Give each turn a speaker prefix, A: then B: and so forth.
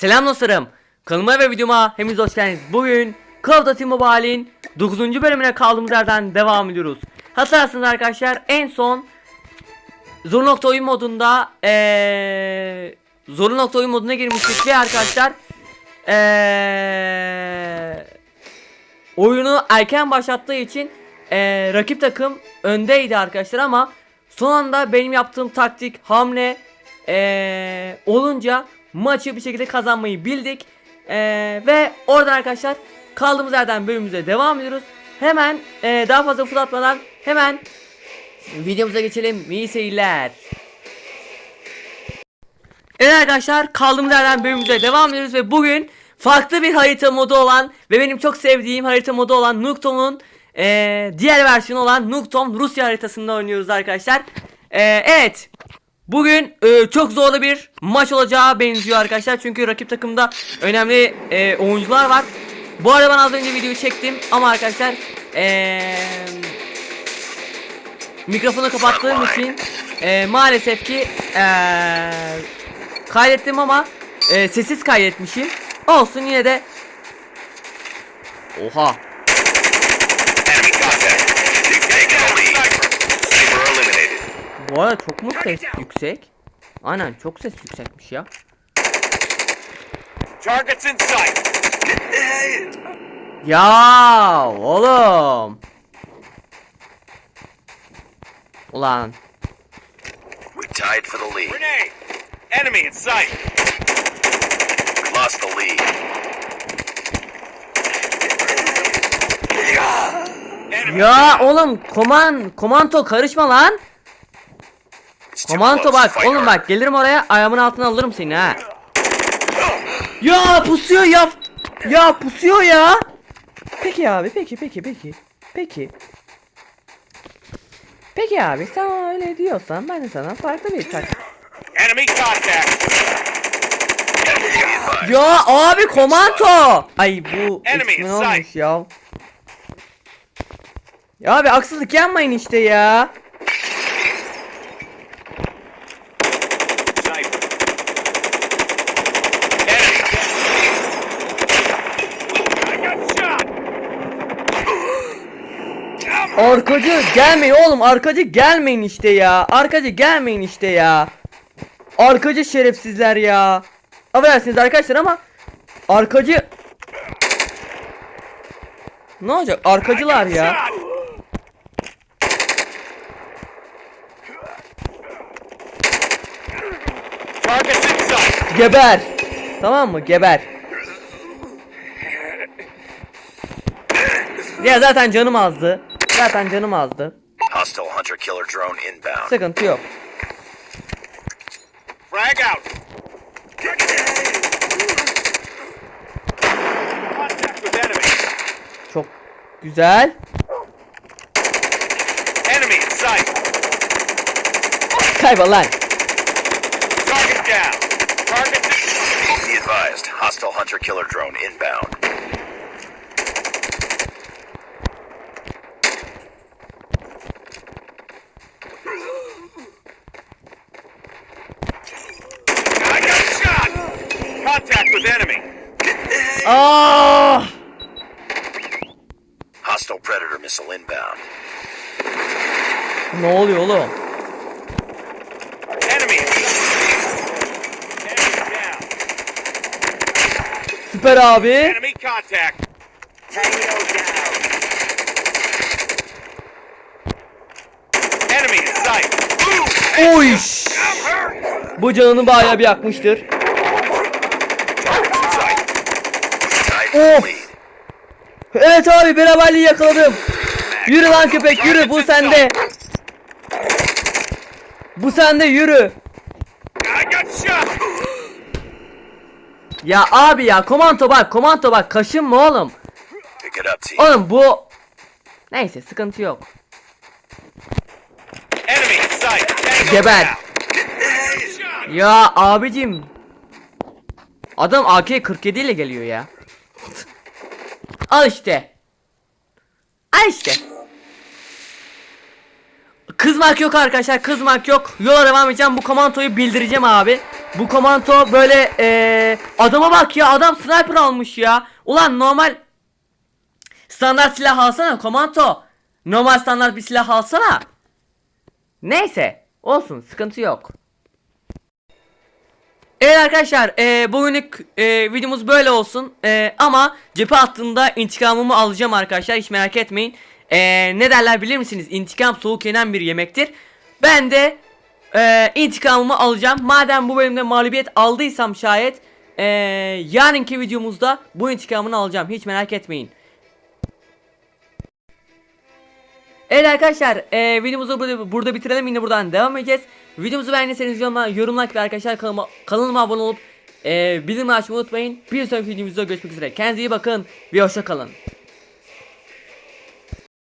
A: Selam dostlarım. Kanalıma ve videoma hepiniz hoş geldiniz. Bugün Call of Duty Mobile'in 9. bölümüne kaldığımız yerden devam ediyoruz. Hatırlarsınız arkadaşlar en son Zorlu nokta oyun modunda ee, Zorlu nokta oyun moduna girmiştik ve arkadaşlar ee, oyunu erken başlattığı için ee, rakip takım öndeydi arkadaşlar ama son anda benim yaptığım taktik hamle ee, olunca maçı bir şekilde kazanmayı bildik. Ee, ve oradan arkadaşlar kaldığımız yerden bölümümüze devam ediyoruz. Hemen ee, daha fazla fırlatmadan hemen videomuza geçelim. İyi seyirler. Evet arkadaşlar kaldığımız yerden bölümümüze devam ediyoruz ve bugün farklı bir harita modu olan ve benim çok sevdiğim harita modu olan Nuktom'un eee, diğer versiyonu olan Nuktom Rusya haritasında oynuyoruz arkadaşlar. Eee, evet bugün eee, çok zorlu bir maç olacağı benziyor arkadaşlar çünkü rakip takımda önemli eee, oyuncular var. Bu arada ben az önce videoyu çektim ama arkadaşlar eee mikrofonu kapattığım için eee, maalesef ki eee kaydettim ama e, sessiz kaydetmişim. Olsun yine de Oha.
B: Enemy contact. They've taken the lead. Sniper eliminated.
A: Bu arada çok mu ses yüksek? Aynen çok ses yüksekmiş ya.
B: Targets in sight.
A: Ya oğlum. Ulan
B: We tied for the lead. Grenade. Enemy in sight. We lost the lead. Enemy
A: ya oğlum koman komanto karışma lan.
B: Close.
A: bak oğlum bak gelirim oraya ayağımın altına alırım seni ha. Ya pusuyor ya. Ya pusuyor ya. Peki abi peki peki peki. Peki. Peki abi sen öyle diyorsan ben de sana farklı bir tak.
B: Enemy contact.
A: Ya abi komanto. Ay bu ismi olmuş ya. Ya abi haksızlık yapmayın işte ya.
B: Sniper. Enemy. I got shot.
A: Arkacı gelmeyin oğlum arkacı gelmeyin işte ya. Arkacı gelmeyin işte ya. Arkacı şerefsizler ya. Affedersiniz arkadaşlar ama arkacı Ne olacak? Arkacılar ya. Geber. Tamam mı? Geber. Ya zaten canım azdı. Zaten canım azdı.
B: Hostile hunter killer drone inbound.
A: Sıkıntı yok.
B: Frag out.
A: Çok güzel.
B: Enemy in sight.
A: Kaybol lan.
B: Target down. Target. Be advised. Hostile hunter killer drone inbound.
A: Aa!
B: Hostile predator missile inbound.
A: Ne oluyor oğlum? Süper abi. Oy. Bu canını bayağı bir yakmıştır.
B: Sight. Tied for the
A: Of. Evet abi beraberliği yakaladım. Yürü lan köpek yürü bu sende. Bu sende yürü. Ya abi ya komando bak komando bak oğlum.
B: İt up, team.
A: Oğlum bu Neyse sıkıntı yok. Geber. Ya abicim. Adam AK-47 ile geliyor ya. Al işte. Al işte. Kızmak yok arkadaşlar kızmak yok. Yola devam edeceğim bu komantoyu bildireceğim abi. Bu komanto böyle eee adama bak ya adam sniper almış ya. Ulan normal standart silah alsana komanto. Normal standart bir silah alsana. Neyse olsun sıkıntı yok. Evet arkadaşlar e, bugünlük e, videomuz böyle olsun. E, ama cephe hattında intikamımı alacağım arkadaşlar hiç merak etmeyin. E, Ne derler bilir misiniz? İntikam soğuk yenen bir yemektir. Ben de e, intikamımı alacağım. Madem bu bölümde mağlubiyet aldıysam şayet e, Yarınki videomuzda bu intikamını alacağım. Hiç merak etmeyin Evet arkadaşlar e, videomuzu burada, burada bitirelim yine buradan devam edeceğiz. Videomuzu beğendiyseniz yorumla, yorum like ve arkadaşlar kanalıma, kanalıma abone olup e, bildirim açmayı unutmayın. Bir sonraki videomuzda görüşmek üzere. Kendinize iyi bakın ve hoşça kalın.